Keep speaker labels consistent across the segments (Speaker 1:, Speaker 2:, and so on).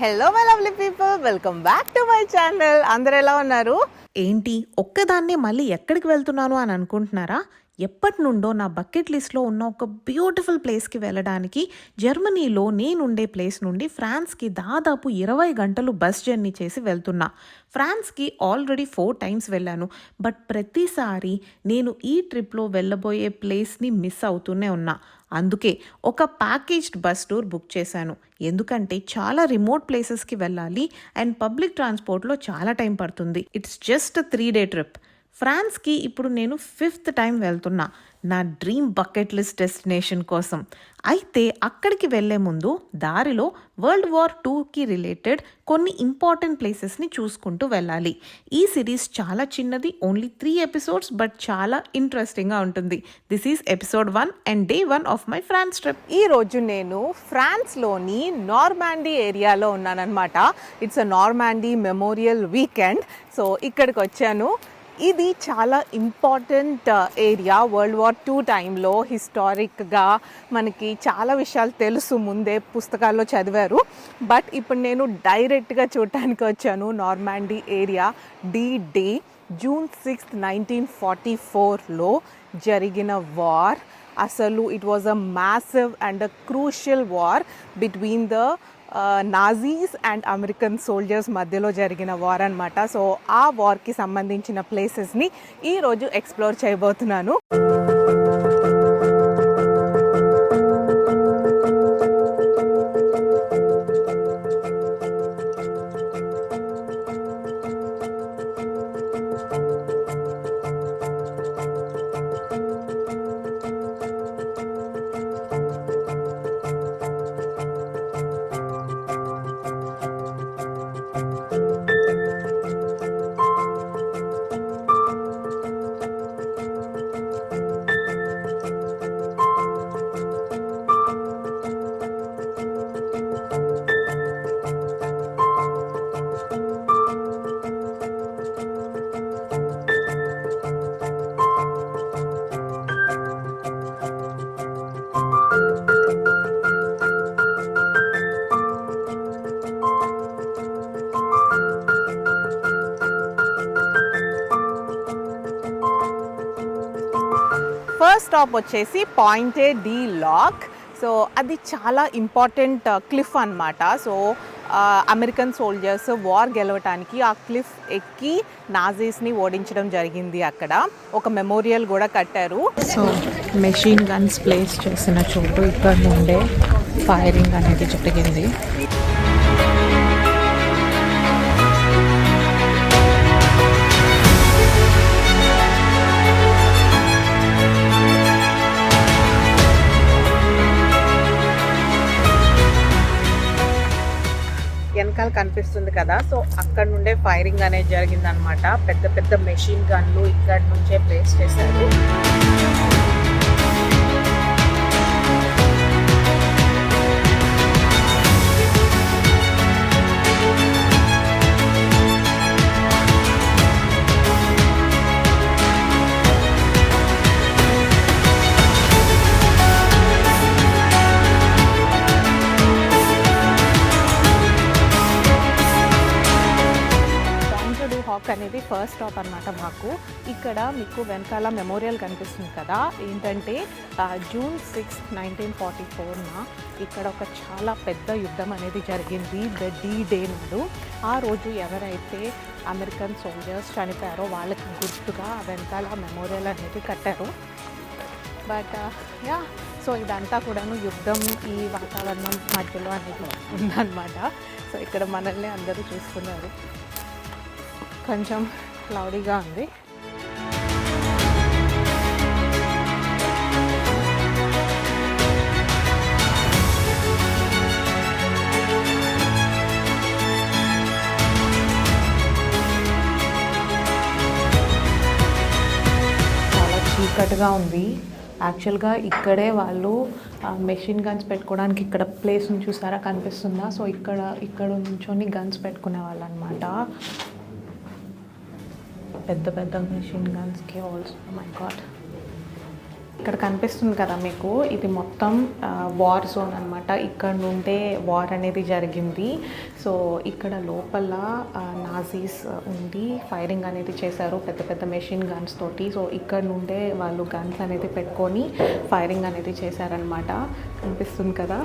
Speaker 1: Hello my lovely people welcome back to my channel అందరు ఎలా ఉన్నారు?
Speaker 2: ఏంటి ఒక్కదాన్నే మళ్ళీ ఎక్కడికి వెళ్తున్నాను అని అనుకుంటున్నారా? ఎప్పటి నుండో నా బకెట్ లిస్ట్లో ఉన్న ఒక బ్యూటిఫుల్ ప్లేస్కి వెళ్ళడానికి జర్మనీలో నేనుండే ప్లేస్ నుండి ఫ్రాన్స్కి దాదాపు ఇరవై గంటలు బస్ జర్నీ చేసి వెళ్తున్నా. ఫ్రాన్స్కి ఆల్రెడీ ఫోర్ టైమ్స్ వెళ్ళాను. బట్ ప్రతిసారి నేను ఈ ట్రిప్లో వెళ్ళబోయే ప్లేస్ని మిస్ అవుతూనే ఉన్నా. అందుకే ఒక ప్యాకేజ్డ్ బస్ టూర్ బుక్ చేశాను. ఎందుకంటే చాలా రిమోట్ ప్లేసెస్కి వెళ్ళాలి అండ్ పబ్లిక్ ట్రాన్స్పోర్ట్లో చాలా టైం పడుతుంది. It's just three day trip ఫ్రాన్స్కి ఇప్పుడు నేను ఫిఫ్త్ టైం వెళ్తున్నా నా డ్రీమ్ బకెట్ లిస్ట్ డెస్టినేషన్ కోసం. అయితే అక్కడికి వెళ్ళే ముందు దారిలో వరల్డ్ వార్ టూకి రిలేటెడ్ కొన్ని ఇంపార్టెంట్ ప్లేసెస్ని చూసుకుంటూ వెళ్ళాలి. ఈ సిరీస్ చాలా చిన్నది ఓన్లీ త్రీ ఎపిసోడ్స్ బట్ చాలా ఇంట్రెస్టింగ్గా ఉంటుంది. This is episode one and day one of my France trip.
Speaker 1: ఈ రోజు నేను ఫ్రాన్స్లోని నార్మాండీ ఏరియాలో ఉన్నానన్నమాట. It's a Normandy memorial weekend. So ఇక్కడికి వచ్చాను ఇది చాలా important area world war two టైంలో హిస్టారిక్గా మనకి చాలా విషయాలు తెలుసు. ముందే పుస్తకాల్లో చదివారు. బట్ ఇప్పుడు నేను డైరెక్ట్గా చూడటానికి వచ్చాను. Normandy area D Day June sixth nineteen forty ఫోర్లో జరిగిన వార్ అసలు it was a massive and a crucial war between the Nazis and American soldiers మధ్యలో జరిగిన వార్ అనమాట సో ఆ వార్కి సంబంధించిన ప్లేసెస్ని ఈరోజు ఎక్స్ప్లోర్ చేయబోతున్నాను. టాప్ వచ్చేసి పాయింటే డి లాక్. సో అది చాలా ఇంపార్టెంట్ క్లిఫ్ అన్నమాట. సో అమెరికన్ సోల్జర్స్ వార్ గెలవటానికి ఆ క్లిఫ్ ఎక్కి నాజీస్ని ఓడించడం జరిగింది అక్కడ. ఒక మెమోరియల్ కూడా కట్టారు.
Speaker 2: సో మెషిన్ గన్స్ ప్లేస్ చేసిన చోటు ఇక్కడ నుండే ఫైరింగ్ అనేది జరిగింది.
Speaker 1: వెనకాల కనిపిస్తుంది కదా. సో అక్కడ నుండే ఫైరింగ్ అనేది జరిగిందనమాట పెద్ద పెద్ద మెషిన్ గన్లు ఇక్కడ నుంచే ప్లేస్ చేశారు. ఫస్ట్ స్టాప్ అన్నమాట మాకు. ఇక్కడ మీకు వెనకాల మెమోరియల్ కనిపిస్తుంది కదా. ఏంటంటే జూన్ సిక్స్ నైన్టీన్ ఫార్టీ ఫోర్న ఇక్కడ ఒక చాలా పెద్ద యుద్ధం అనేది జరిగింది. ద డీ డే నాడు. ఆ రోజు ఎవరైతే అమెరికన్ సోల్జర్స్ చనిపోయారో వాళ్ళకి గుర్తుగా వెనకాల మెమోరియల్ అనేది కట్టారు. బట్ యా సో ఇదంతా కూడాను యుద్ధం ఈ వాతావరణం మధ్యలో అనేది ఉందన్నమాట. సో ఇక్కడ మనల్ని అందరూ చూస్తున్నారు. కొంచెం క్లౌడీగా ఉంది.
Speaker 2: చాలా చీకటిగా ఉంది. యాక్చువల్గా ఇక్కడే వాళ్ళు మెషిన్ గన్స్ పెట్టుకోవడానికి ఇక్కడ ప్లేస్ని చూసారా? కనిపిస్తుందా? సో ఇక్కడ ఇక్కడ నుంచొని గన్స్ పెట్టుకునే వాళ్ళు అనమాట పెద్ద పెద్ద మెషిన్ గన్స్కి ఆల్సో మై గాడ్
Speaker 1: ఇక్కడ కనిపిస్తుంది కదా మీకు ఇది మొత్తం వార్ జోన్ అనమాట ఇక్కడ నుండే వార్ అనేది జరిగింది. సో ఇక్కడ లోపల నాజీస్ ఉండి ఫైరింగ్ అనేది చేశారు పెద్ద పెద్ద మెషిన్ గన్స్ తోటి. సో ఇక్కడ నుండే వాళ్ళు గన్స్ అనేది పెట్టుకొని ఫైరింగ్ అనేది చేశారనమాట కనిపిస్తుంది కదా?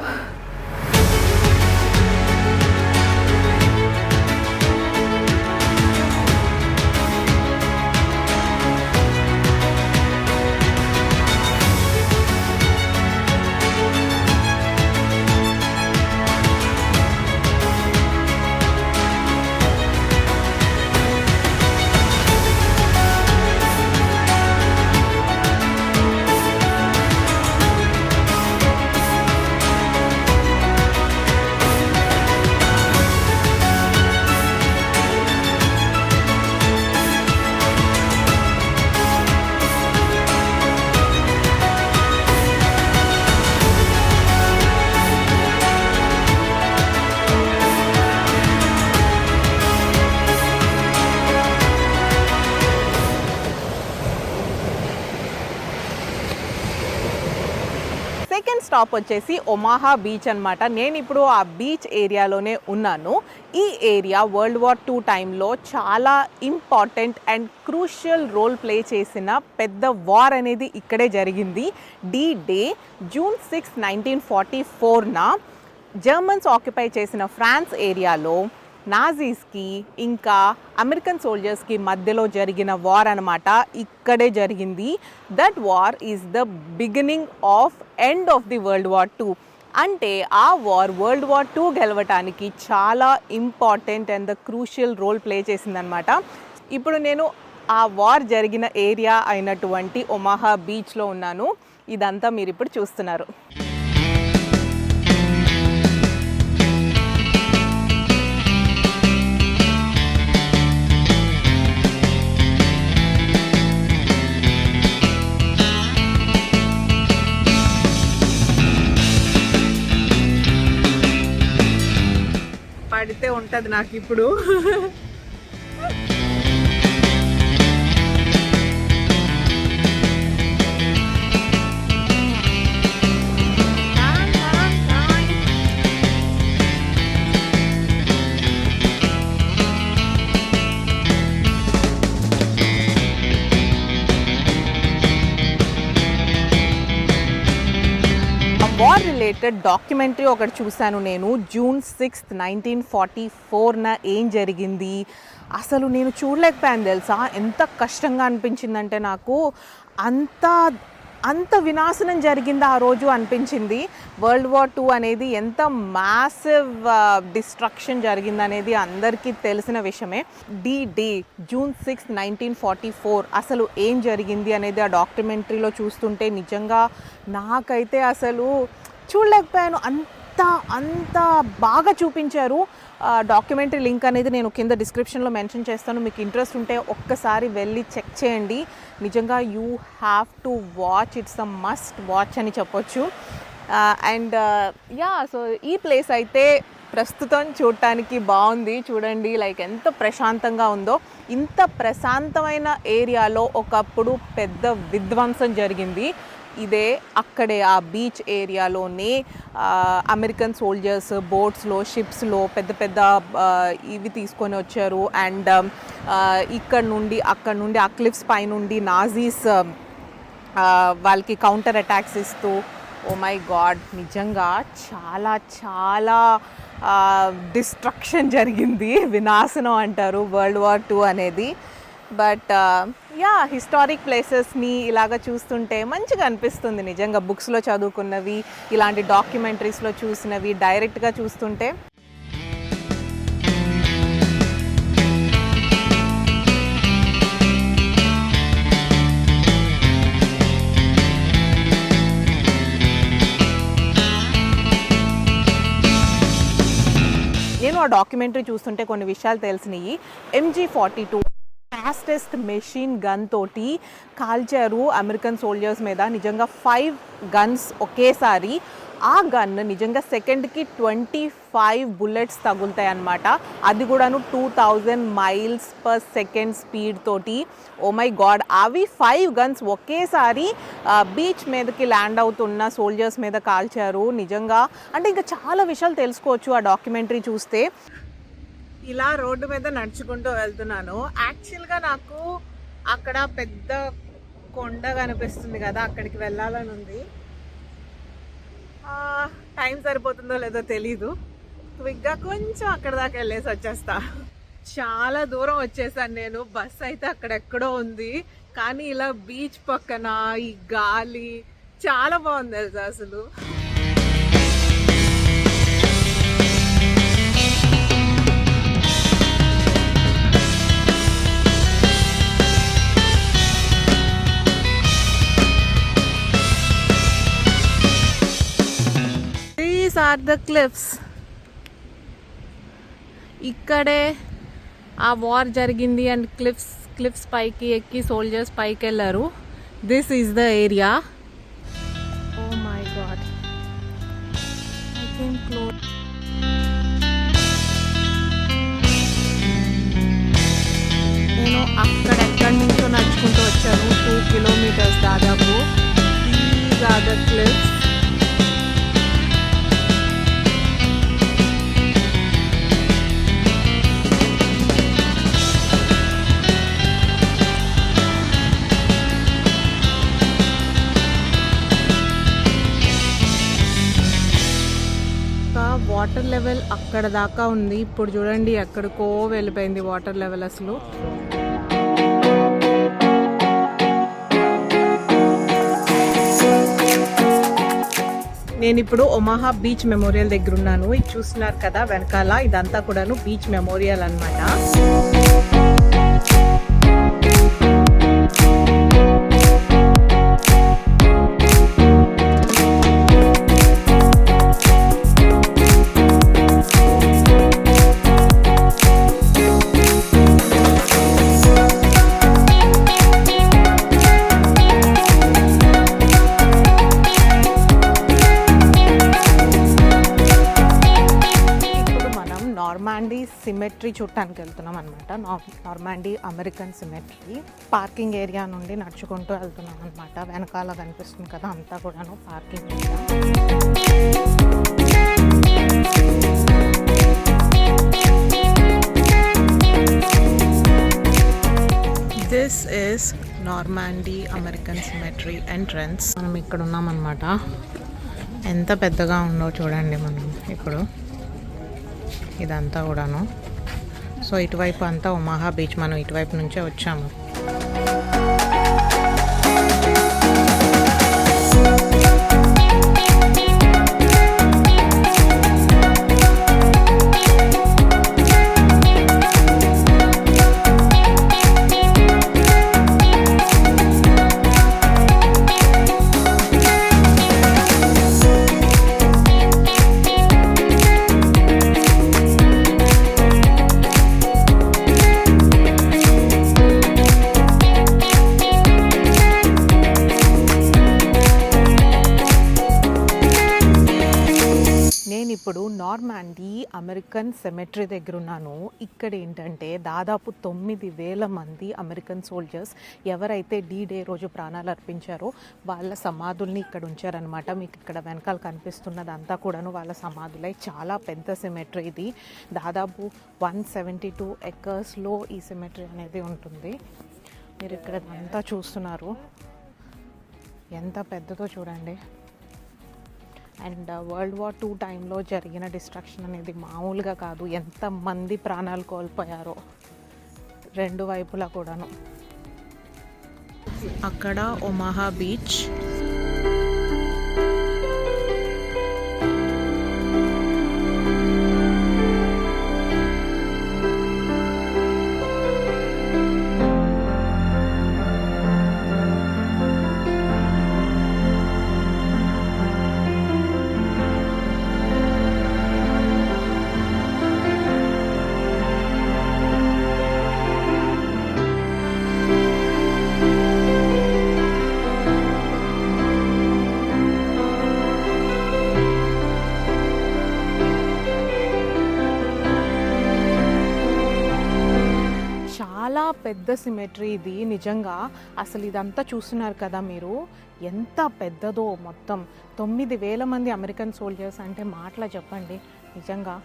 Speaker 1: స్టాప్ వచ్చేసి ఒమాహా బీచ్ అనమాట నేను ఇప్పుడు ఆ బీచ్ ఏరియాలోనే ఉన్నాను. ఈ ఏరియా వరల్డ్ వార్ టూ టైంలో చాలా important and crucial role play చేసిన పెద్ద వార్ అనేది ఇక్కడే జరిగింది. D Day June six nineteen forty ఫోర్న Germans occupy చేసిన ఫ్రాన్స్ ఏరియాలో నాజీస్కి ఇంకా అమెరికన్ సోల్జర్స్కి మధ్యలో జరిగిన వార్ అనమాట ఇక్కడే జరిగింది. That war is the beginning of end of the world war two అంటే ఆ వార్ వరల్డ్ వార్ టూ గెలవటానికి చాలా important and the crucial role play చేసిందనమాట ఇప్పుడు నేను ఆ వార్ జరిగిన ఏరియా అయినటువంటి ఒమాహా బీచ్లో ఉన్నాను. ఇదంతా మీరు ఇప్పుడు చూస్తున్నారు. అయితే ఉంటుంది నాకు ఇప్పుడు. రిలేటెడ్ డాక్యుమెంటరీ ఒకటి చూశాను నేను. జూన్ సిక్స్త్ నైన్టీన్ ఫార్టీ ఫోర్న ఏం జరిగింది? అసలు నేను చూడలేకపోయాను తెలుసా? ఎంత కష్టంగా అనిపించిందంటే నాకు అంత అంత వినాశనం జరిగింది ఆ రోజు అనిపించింది. వరల్డ్ వార్ టూ అనేది ఎంత మ్యాసివ్ డిస్ట్రక్షన్ జరిగిందనేది అందరికీ తెలిసిన విషయమే. D Day June six nineteen forty four అసలు ఏం జరిగింది అనేది ఆ డాక్యుమెంటరీలో చూస్తుంటే నిజంగా నాకైతే అసలు చూడలేకపోయాను. అంత అంత బాగా చూపించారు. డాక్యుమెంటరీ లింక్ అనేది నేను కింద డిస్క్రిప్షన్లో మెన్షన్ చేస్తాను. మీకు ఇంట్రెస్ట్ ఉంటే ఒక్కసారి వెళ్ళి చెక్ చేయండి. నిజంగా you have to watch. It's a must watch అని చెప్పొచ్చు. అండ్ యా సో ఈ ప్లేస్ అయితే ప్రస్తుతం చూడటానికి బాగుంది. చూడండి లైక్ ఎంత ప్రశాంతంగా ఉందో. ఇంత ప్రశాంతమైన ఏరియాలో ఒకప్పుడు పెద్ద విధ్వంసం జరిగింది. ఇదే అక్కడే ఆ బీచ్ ఏరియాలోనే అమెరికన్ సోల్జర్స్ బోట్స్లో షిప్స్లో పెద్ద పెద్ద ఇవి తీసుకొని వచ్చారు. అండ్ ఇక్కడ నుండి అక్కడ నుండి ఆ క్లిఫ్స్ పైనుండి నాజీస్ వాళ్ళకి కౌంటర్ అటాక్స్ ఇస్తూ ఓ మై గాడ్ నిజంగా చాలా చాలా డిస్ట్రక్షన్ జరిగింది. వినాశనం అంటారు. వరల్డ్ వార్ టూ అనేది బట్ యా హిస్టారిక్ ప్లేసెస్ని ఇలాగ చూస్తుంటే మంచిగా అనిపిస్తుంది నిజంగా. బుక్స్లో చదువుకున్నవి ఇలాంటి డాక్యుమెంటరీస్లో చూసినవి డైరెక్ట్గా చూస్తుంటే. నేను ఆ డాక్యుమెంటరీ చూస్తుంటే కొన్ని విషయాలు తెలిసినాయి. MG forty two fastest machine gun తోటి కాల్చారు అమెరికన్ సోల్జర్స్ మీద. నిజంగా ఫైవ్ గన్స్ ఒకేసారి. ఆ గన్ నిజంగా సెకండ్కి ట్వంటీ ఫైవ్ బుల్లెట్స్ తగులుతాయి అన్నమాట అది కూడాను two thousand miles per second speed తోటి. ఓ మై గాడ్ అవి ఫైవ్ గన్స్ ఒకేసారి బీచ్ మీదకి ల్యాండ్ అవుతున్న సోల్జర్స్ మీద కాల్చారు. నిజంగా అంటే ఇంకా చాలా విషయాలు తెలుసుకోవచ్చు ఆ డాక్యుమెంటరీ చూస్తే. ఇలా రోడ్డు మీద నడుచుకుంటూ వెళ్తున్నాను. యాక్చువల్గా నాకు అక్కడ పెద్ద కొండ కనిపిస్తుంది కదా అక్కడికి వెళ్ళాలని ఉంది. టైం సరిపోతుందో లేదో తెలీదు. క్విక్గా కొంచెం అక్కడ దాకా వెళ్ళేసి వచ్చేస్తా. చాలా దూరం వచ్చేసాను నేను. బస్ అయితే అక్కడెక్కడో ఉంది. కానీ ఇలా బీచ్ పక్కన ఈ గాలి చాలా బాగుంది తెలుసా అసలు. దీస్ ఆర్ ద క్లిప్స్ ఇక్కడే ఆ వార్ జరిగింది అండ్ క్లిప్స్ క్లిప్స్ పైకి ఎక్కి సోల్జర్స్ పైకి వెళ్ళారు. This is the area oh my God I can close నేను అక్కడెక్కడి నుంచో నడుచుకుంటూ వచ్చాను. టూ కిలోమీటర్స్ దాదాపు. These the cliffs water level అక్కడ దాకా ఉంది. ఇప్పుడు చూడండి ఎక్కడికో వెళ్ళిపోయింది వాటర్ లెవెల్ అసలు. నేను ఇప్పుడు ఒమాహా బీచ్ మెమోరియల్ దగ్గర ఉన్నాను. ఇది చూస్తున్నారు కదా వెనకాల. ఇదంతా కూడాను బీచ్ మెమోరియల్ అనమాట నార్మాండీ సిమెట్రీ చూడటానికి వెళ్తున్నాం అనమాట Normandy American cemetery parking area నుండి నడుచుకుంటూ వెళ్తున్నాం అనమాట వెనకాల కనిపిస్తుంది కదా అంతా కూడాను parking area this is Normandy American cemetery entrance మనం ఇక్కడ ఉన్నామన్నమాట ఎంత పెద్దగా ఉందో చూడండి మనం. ఇప్పుడు ఇదంతా కూడాను. సో ఇటువైపు అంతా ఒమాహా బీచ్ మనం ఇటువైపు నుంచే వచ్చాము. నేను ఇప్పుడు నార్మాండీ అమెరికన్ సెమెట్రీ దగ్గర ఉన్నాను ఇక్కడ ఏంటంటే దాదాపు తొమ్మిది వేల మంది అమెరికన్ సోల్జర్స్ ఎవరైతే డీ డే రోజు ప్రాణాలు అర్పించారో వాళ్ళ సమాధుల్ని ఇక్కడ ఉంచారనమాట మీకు ఇక్కడ వెనకాల కనిపిస్తున్నదంతా కూడాను వాళ్ళ సమాధులై. చాలా పెద్ద సిమెట్రీ ఇది. దాదాపు వన్ సెవెంటీ టూ ఎకర్స్లో ఈ సిమెట్రీ అనేది ఉంటుంది. మీరు ఇక్కడ అంతా చూస్తున్నారు. ఎంత పెద్దదో చూడండి. అండ్ వరల్డ్ వార్ టూ టైంలో జరిగిన డిస్ట్రక్షన్ అనేది మామూలుగా కాదు. ఎంతమంది ప్రాణాలు కోల్పోయారో రెండు వైపులా కూడాను. అక్కడ ఒమాహా బీచ్ పెద్ద సిమెట్రీ ఇది నిజంగా. అసలు ఇదంతా చూస్తున్నారు కదా మీరు? ఎంత పెద్దదో మొత్తం. తొమ్మిది వేల మంది అమెరికన్ సోల్జర్స్ అంటే మాటలా చెప్పండి. నిజంగా.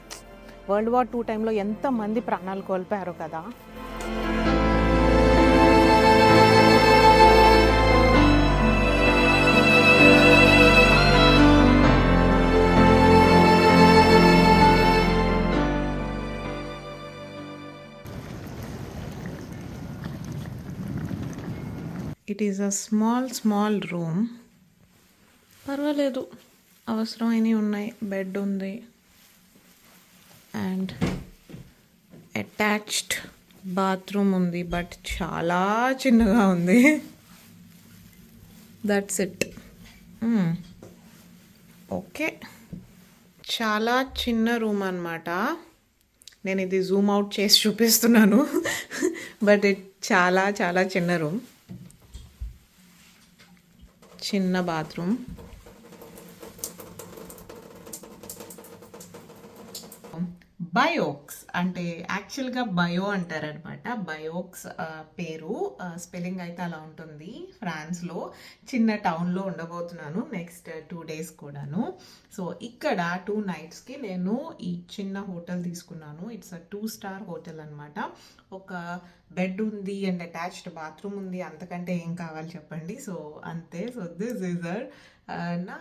Speaker 1: వరల్డ్ వార్ టూ టైంలో ఎంతమంది ప్రాణాలు కోల్పోయారు కదా.
Speaker 2: It is a small small room. పర్వాలేదు. అవసరమైనవి ఉన్నాయి. బెడ్ ఉంది. అండ్ అటాచ్డ్ బాత్రూమ్ ఉంది. బట్ చాలా చిన్నగా ఉంది. That's it hmm. ఓకే. చాలా చిన్న రూమ్ అన్నమాట. నేను ఇది జూమ్ అవుట్ చేసి చూపిస్తున్నాను. బట్ ఇట్ చాలా చాలా చిన్న రూమ్. చిన్న బాత్రూమ్. బయోక్స్ అంటే యాక్చువల్గా బయో అంటారనమాట. బయోక్స్ పేరు స్పెల్లింగ్ అయితే అలా ఉంటుంది ఫ్రాన్స్లో. చిన్న టౌన్లో ఉండబోతున్నాను నెక్స్ట్ టూ డేస్ కూడాను. సో ఇక్కడ టూ నైట్స్కి నేను ఈ చిన్న హోటల్ తీసుకున్నాను. It's a two star hotel అనమాట ఒక బెడ్ ఉంది అండ్ అటాచ్డ్ బాత్రూమ్ ఉంది. అంతకంటే ఏం కావాలి చెప్పండి? సో అంతే. సో దిస్ ఈజ్ అర్ నా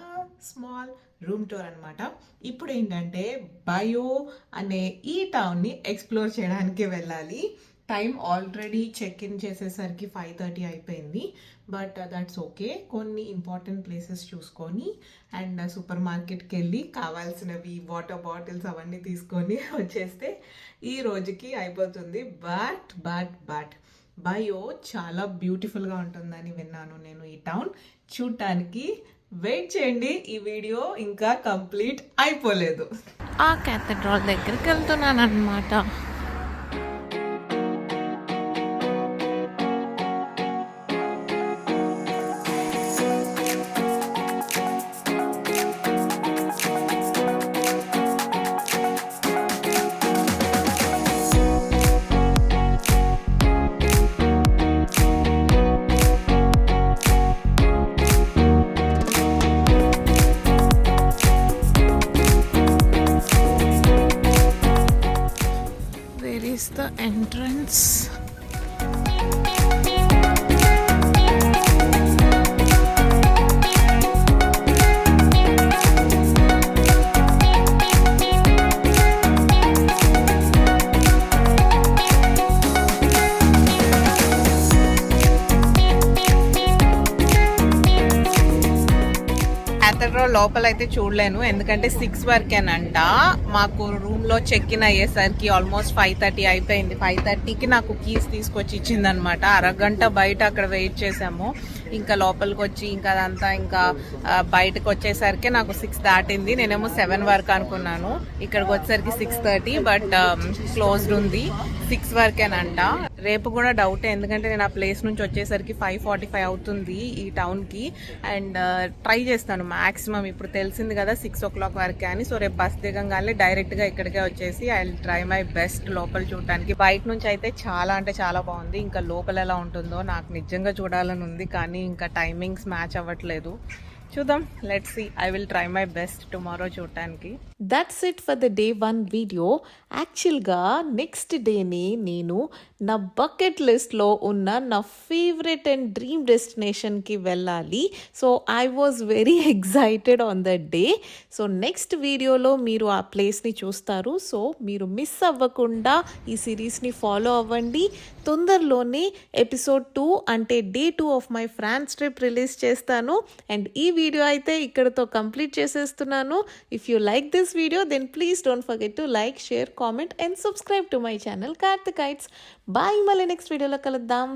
Speaker 2: స్మాల్ రూమ్ టూర్ అనమాట ఇప్పుడు ఏంటంటే బయో అనే ఈ టౌన్ని ఎక్స్ప్లోర్ చేయడానికి వెళ్ళాలి. టైం ఆల్రెడీ చెక్ ఇన్ చేసేసరికి ఫైవ్ థర్టీ అయిపోయింది. But that's okay. కొన్ని ఇంపార్టెంట్ ప్లేసెస్ చూసుకొని అండ్ సూపర్ మార్కెట్కి వెళ్ళి కావాల్సినవి వాటర్ బాటిల్స్ అవన్నీ తీసుకొని వచ్చేస్తే ఈ రోజుకి అయిపోతుంది. బట్ బట్ బట్ బయో చాలా బ్యూటిఫుల్గా ఉంటుందని విన్నాను నేను ఈ టౌన్. చూడటానికి వెయిట్ చేయండి ఈ వీడియో ఇంకా కంప్లీట్ అయిపోలేదు. ఆ క్యాథడ్రాల్ దగ్గరికి వెళ్తున్నాను అనమాట
Speaker 1: లోపల అయితే చూడలేను. ఎందుకంటే సిక్స్ వరకేనంట మాకు రూమ్లో చెక్ ఇన్ అయ్యేసరికి ఆల్మోస్ట్ ఫైవ్ థర్టీ అయిపోయింది. ఫైవ్ థర్టీకి నాకు కీస్ తీసుకొచ్చి ఇచ్చిందనమాట. అరగంట బయట అక్కడ వెయిట్ చేసాము. ఇంకా లోపలికి వచ్చి ఇంకా అదంతా ఇంకా బయటకు వచ్చేసరికి నాకు సిక్స్ దాటింది. నేనేమో సెవెన్ వరకు అనుకున్నాను. ఇక్కడికి వచ్చేసరికి six thirty but closed um, ఉంది. సిక్స్ వరకేనంట. రేపు కూడా డౌటే ఎందుకంటే నేను ఆ ప్లేస్ నుంచి వచ్చేసరికి ఫైవ్ ఫార్టీ ఫైవ్ అవుతుంది ఈ టౌన్కి అండ్ ట్రై చేస్తాను మ్యాక్సిమం ఇప్పుడు తెలిసింది కదా సిక్స్ ఓ క్లాక్ వరకే అని. సో రేపు బస్ దిగంగానే డైరెక్ట్గా ఇక్కడికే వచ్చేసి ఐ ట్రై మై బెస్ట్ లోపల చూడటానికి. బయట నుంచి అయితే చాలా అంటే చాలా బాగుంది. ఇంకా లోపల ఎలా ఉంటుందో నాకు నిజంగా చూడాలని ఉంది. కానీ ఇంకా టైమింగ్స్ మ్యాచ్ అవ్వట్లేదు. చూద్దాం. Let's see I will try my best tomorrow చూడటానికి.
Speaker 2: That's it for the day one video యాక్చువల్గా నెక్స్ట్ డేని నేను నా బకెట్ లిస్ట్లో ఉన్న నా ఫేవరెట్ అండ్ డ్రీమ్ డెస్టినేషన్కి వెళ్ళాలి. So I was very excited on that day so next వీడియోలో మీరు ఆ ప్లేస్ని చూస్తారు. సో మీరు మిస్ అవ్వకుండా ఈ సిరీస్ని ఫాలో అవ్వండి. తొందరలోనే ఎపిసోడ్ టూ అంటే day two of my France trip release చేస్తాను. అండ్ ఈ వీడియో అయితే ఇక్కడతో కంప్లీట్ చేసేస్తున్నాను. If you like this video then please don't forget to like share comment and subscribe to my channel కార్తికైట్స్ bye మళ్ళీ next వీడియోలో కలుద్దాం.